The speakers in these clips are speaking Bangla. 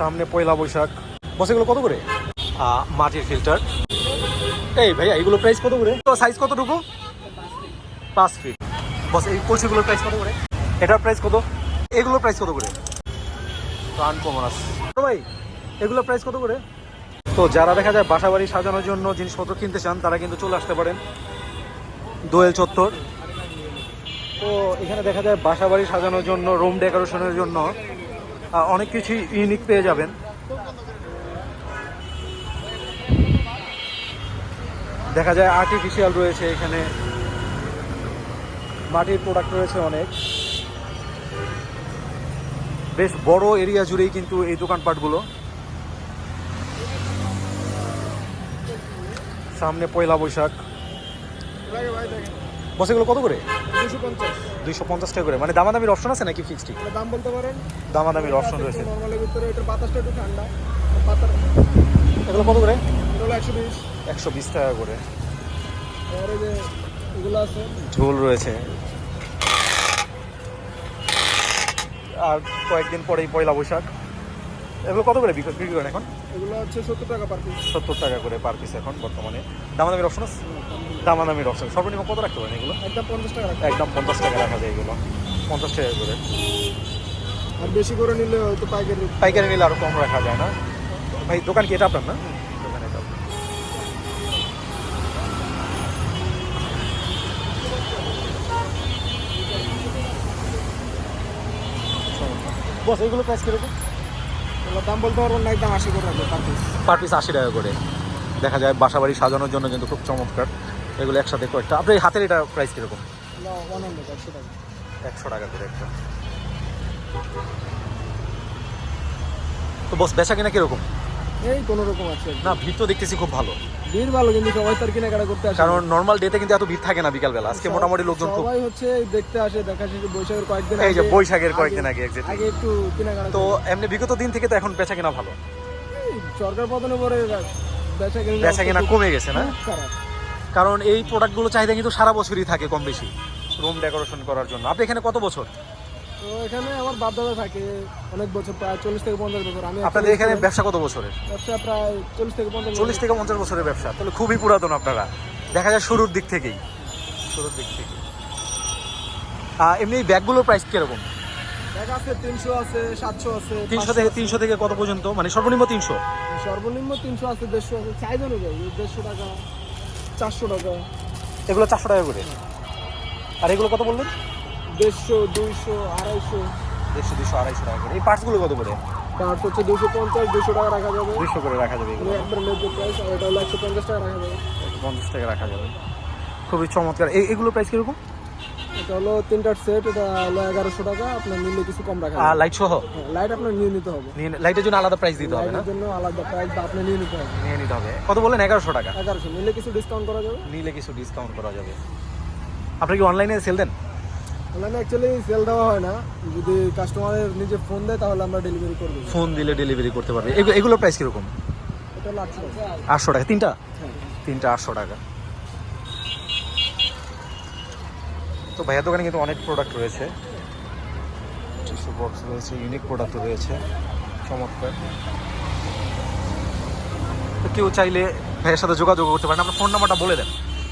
সামনে পয়লা বৈশাখ। বস এগুলো কত করে? মাটির ফিল্টার এই ভাইয়া, এগুলো প্রাইস কত করে? তো সাইজ কতটুকু? পাঁচ ফিট বস, এই কলসিগুলোর প্রাইস কত করে? এটার প্রাইস কত? এগুলোর প্রাইস কত করে? তো আনকমন আছে। ভাই, এগুলোর প্রাইস কত করে? তো যারা দেখা যায় বাসা বাড়ি সাজানোর জন্য জিনিসপত্র কিনতে চান, তারা কিন্তু চলে আসতে পারেন। দোয়েল চত্বর। তো এখানে দেখা যায় বাসা বাড়ি সাজানোর জন্য রুম ডেকোরেশনের জন্য অনেক কিছু ইউনিক পেয়ে যাবেন। দেখা যায় আর্টিফিশিয়াল রয়েছে এখানে। মাটির প্রোডাক্ট রয়েছে অনেক। বেশ বড় এরিয়া জুড়েই কিন্তু এই দোকানপাটগুলো। সামনে পয়লা বৈশাখ। বস এগুলো কত করে? দুশো পঞ্চাশ। দুইশো পঞ্চাশ টাকা করে। মানে দামাদামির অপশন আছে নাকি ফিক্সড দাম বলতে পারেন? দামাদামির অপশন রয়েছে। নর্মালের ভিতরে এটার বাতাসটা একটু ঠান্ডা। এগুলো কত করে? এটা হলো একশো বিশ। একশো বিশ টাকা করে। আর যে এগুলো আছে ঝোল রয়েছে। আর কয়েকদিন পরেই পয়লা বৈশাখ। এগুলো কত করে বিক্রি বিক্রি করেন এখন? এগুলো হচ্ছে সত্তর টাকা পার পিস সত্তর টাকা করে পার পিস এখন বর্তমানে। দামাদামির অপশন আছে? দামাদামির অপশন সর্বনিম্ন কত রাখতে পারেন এগুলো? একদম পঞ্চাশ টাকা একদম পঞ্চাশ টাকা রাখা যায় এগুলো। পঞ্চাশ টাকা করে। আর বেশি করে নিলে হয়তো পাইকারি পাইকারি নিলে আরও কম রাখা যায় না? ভাই দোকান কি এটা আপনার না? দোকান এটা। বস এইগুলো প্রাইস কীরকম দাম বলতে পারব না একদম আশি করে রাখবে পার পিস পার পিস আশি টাকা করে। দেখা যায় বাসা বাড়ি সাজানোর জন্য কিন্তু খুব চমৎকার। এগুলো একসাথে কয়েকটা আপনার এই হাতের এটা প্রাইস কীরকম? একশো টাকা। করে একটা। তো বস বেচা কিনা কীরকম? এই কোনো রকম আছে না ভিড় তো দেখতেছি খুব ভালো। ভিড় ভালো কিন্তু সবাই তার কেনাকাটা করতে আসে কারণ নর্মাল ডেতে কিন্তু এত ভিড় থাকে না বিকালবেলা। আজকে মোটামুটি লোকজন খুব সবাই হচ্ছে দেখতে আসে দেখা শেষে বৈশাখের কয়েকদিন এই যে বৈশাখের কয়েকদিন আগে exactly। আগে একটু কেনাকাটা তো এমনি বিগত দিন থেকে তো এখন বেচা কিনা ভালো। সরকার পতনের পরে বেচা কেনা বেচা কিনা কমে গেছে না? খারাপ। কারণ এই প্রোডাক্টগুলো চাহিদা কিন্তু সারা বছরই থাকে কম বেশি। রুম ডেকোরেশন করার জন্য। আপনি এখানে কত বছর? তো এখানে আমার বাপ দাদা থাকে অনেক বছর প্রায় চল্লিশ থেকে পঞ্চাশ বছর। আমি আপনাদের এখানে ব্যবসা কত বছরের? ব্যবসা প্রায় চল্লিশ থেকে পঞ্চাশ চল্লিশ থেকে পঞ্চাশ বছরের ব্যবসা। তাহলে খুবই পুরাতন আপনারা। দেখা যায় শুরুর দিক থেকেই। শুরুর দিক থেকে। এমনি এই ব্যাগগুলোর প্রাইস কীরকম? ব্যাগ আছে তিনশো আছে সাতশো আছে তিনশো থেকে তিনশো থেকে কত পর্যন্ত? মানে সর্বনিম্ন তিনশো? সর্বনিম্ন তিনশো আছে দেড়শো আছে। সাইজ অনুযায়ী দেড়শো টাকা। চারশো টাকা। এগুলো চারশো টাকা করে? আর এগুলো কত বললেন? দেড়শো দুইশো আড়াইশো। দেড়শো দুশো আড়াইশো টাকা করে। এই পার্টসগুলো কত করে? পার্টস হচ্ছে দুশো পঞ্চাশ দুশো টাকা রাখা যাবে। দুশো করে রাখা যাবে এগুলো। একবার লেজের প্রাইস আর এটা হলো একশো পঞ্চাশ টাকা রাখা যাবে। পঞ্চাশ টাকা রাখা যাবে। খুবই চমৎকার। এই এগুলো প্রাইস কীরকম? এটা হলো তিনটার সেট এটা হলো এগারোশো টাকা আপনার নিলে কিছু কম রাখা আর লাইট সহ? লাইট আপনার নিয়ে নিতে হবে। নিয়ে লাইটের জন্য আলাদা প্রাইস দিতে হবে না? জন্য আলাদা প্রাইস বা আপনি নিয়ে নিতে হবে। নিয়ে নিতে হবে। কত বললেন? এগারোশো টাকা। এগারোশো। নিলে কিছু ডিসকাউন্ট করা যাবে? নিলে কিছু ডিসকাউন্ট করা যাবে। আপনি কি অনলাইনে সেল দেন? অনলাইনে অ্যাকচুয়ালি সেল দেওয়া হয় না। যদি কাস্টমারের নিজে ফোন দেয় তাহলে আমরা ডেলিভারি করে দেবো। ফোন দিলে ডেলিভারি করতে পারবে। এগু- এগুলোর প্রাইস কীরকম? এটা আটশো টাকা। আটশো টাকা। তিনটা? হ্যাঁ। তিনটা আটশো টাকা। তো ভাইয়ার দোকানে কিন্তু অনেক প্রোডাক্ট রয়েছে। টিস্যু বক্স রয়েছে ইউনিক প্রোডাক্ট রয়েছে। চমৎকার। তো কেউ চাইলে ভাইয়ের সাথে যোগাযোগ করতে পারেন। আপনার ফোন নাম্বারটা বলে দেন।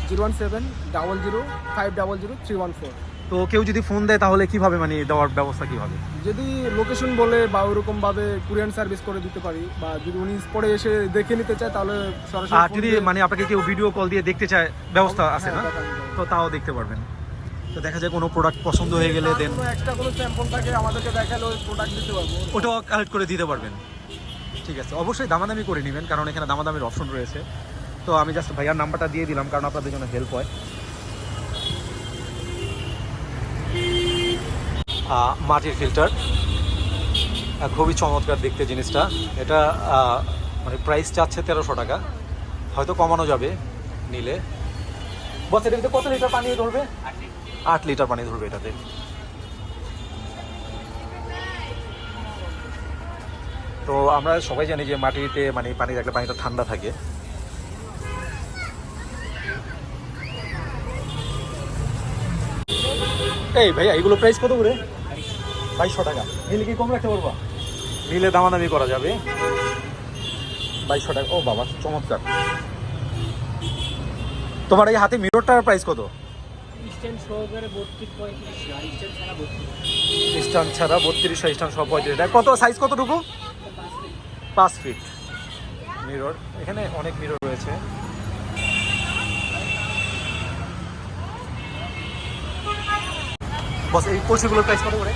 Zero one seven double zero five double zero three one four. তো কেউ যদি ফোন দেয় তাহলে কীভাবে মানে দেওয়ার ব্যবস্থা কীভাবে? যদি লোকেশন বলে বা ওরকম ভাবে কুরিয়ান সার্ভিস করে দিতে পারি বা যদি উনি স্পটে এসে দেখে নিতে চায় তাহলে সরাসরি যদি মানে আপনাকে কেউ ভিডিও কল দিয়ে দেখতে চায় ব্যবস্থা আছে না? হ্যাঁ। তো তাও দেখতে পারবেন। তো দেখা যায় কোনো প্রোডাক্ট পছন্দ হয়ে গেলে দেন একটা কোনো স্যাম্পল থাকে আমাদেরকে দেখালে ওই প্রোডাক্ট দিতে পারব। ওটাও কালেক্ট করে দিতে পারবেন। ঠিক আছে অবশ্যই দামাদামি করে নেবেন কারণ এখানে দামাদামির অপশন রয়েছে। তো আমি জাস্ট ভাইয়ার নাম্বারটা দিয়ে দিলাম কারণ আপনাদের জন্য হেল্প হয়। মাটির ফিল্টার খুবই চমৎকার দেখতে জিনিসটা। এটা মানে প্রাইস চাচ্ছে তেরোশো টাকা। হয়তো কমানো যাবে নিলে। বস এটার ভিতরে কত লিটার পানি ধরবে? আট লিটার পানি ধরবে এটাতে। তো আমরা সবাই জানি যে মাটিতে মানে পানি রাখলে পানিটা ঠান্ডা থাকে। এই ভাইয়া, এগুলো প্রাইস কত করে? বাইশশো টাকা। নিলে কি কম রাখতে পারবা? মিলে দামাদামি করা যাবে। বাইশশো টাকা। ও বাবা, চমৎকার। তোমার এই হাতে মিররটার প্রাইস কত? স্ট্যান্ড স্ট্যান্ড ছাড়া বত্রিশ। স্টান সব পঁয়ত্রিশ। কত সাইজ কতটুকু? পাঁচ ফিট মিরর এখানে অনেক মিরর রয়েছে। বস, এই কলসিগুলোর প্রাইস কত করে?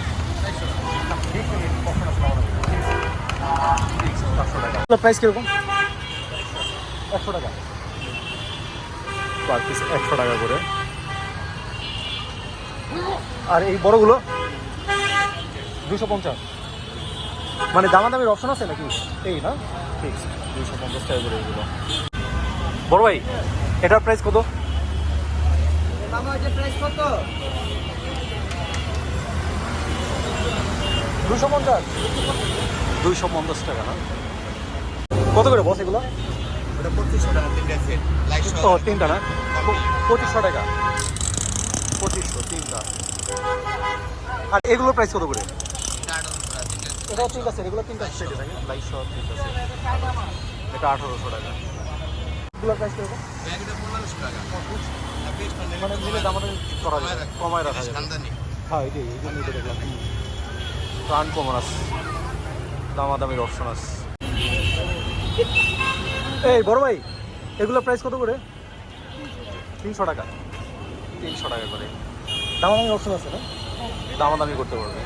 একশো টাকা। পার পিস একশো টাকা করে। আর এই বড়গুলো? দুশো পঞ্চাশ। মানে দামাদামির অপশন আছে নাকি? এই না? ঠিক দুশো পঞ্চাশ টাকা করে এগুলো। বড় ভাই এটার প্রাইস কত? দুশো পঞ্চাশ। দুইশো পঞ্চাশ টাকা না? কত করে বস এগুলো? ও তিনটা না? পঁচিশশো টাকা। পঁচিশশো, তিনটা। আর এগুলোর প্রাইস কত করে? এগুলো তিনটা এটা টাকা। এগুলোর প্রাইস কীরকম মানে কমায় রাখা হ্যাঁ এই প্রাণ আছে। এই বড় ভাই, এগুলোর প্রাইস কত করে? তিনশো টাকা। তিনশো টাকা করে। দামাদামি অপশন আছে না দামাদামি করতে পারবেন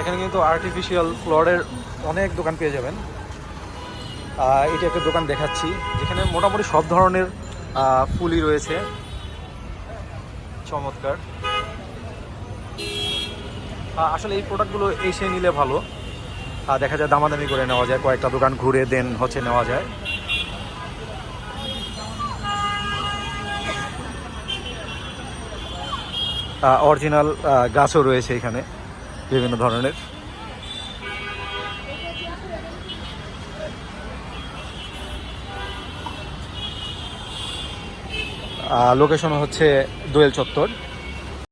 এখানে কিন্তু আর্টিফিশিয়াল ফ্লোরের অনেক দোকান পেয়ে যাবেন। এটা একটা দোকান দেখাচ্ছি যেখানে মোটামুটি সব ধরনের ফুলই রয়েছে। চমৎকার। আসলে এই প্রোডাক্টগুলো এসে নিলে ভালো। আর দেখা যায় দামাদামি করে নেওয়া যায় কয়েকটা দোকান ঘুরে দেন হচ্ছে নেওয়া যায়। অরিজিনাল গাছও রয়েছে এখানে বিভিন্ন ধরনের। লোকেশন হচ্ছে দোয়েল চত্বর।